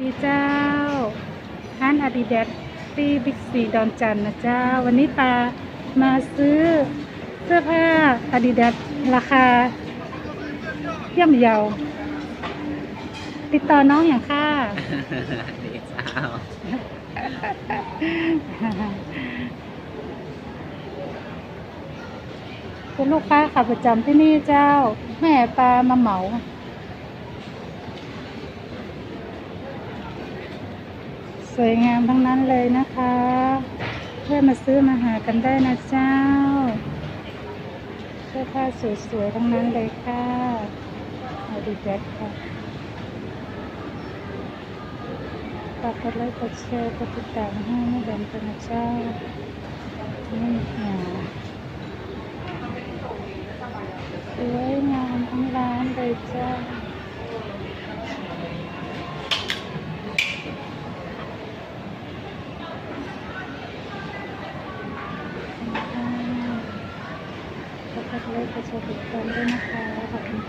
ดีเจ้าร้านอาดิดาสที่บิ๊กซีดอนจันทร์นะเจ้า วันนี้ตามาซื้อเสื้อผ้าอาดิดาสราคาย่อมเยา ติดต่อน้องอย่างค่ะ ดีเจ้า เป็นลูกค้าขาประจำที่นี่เจ้า แม่ปลามาเหมา สวยงามทั้งนั้นเลยนะคะเพื่อมาซื้อมาหากันได้นะเจ้าเสื้อผ้าสวยๆทั้งนั้นเลยค่ะเอาดีแจ็คค่ะฝากกดไลค์กดแชร์กดติดตามให้ไม่แบ่งกันนะเจ้านี่ค่ะสวยงามทั้งร้านเลยเจ้า ขอบคุณเลยกดแชร์ติดตามด้วยนะคะขอบคุณ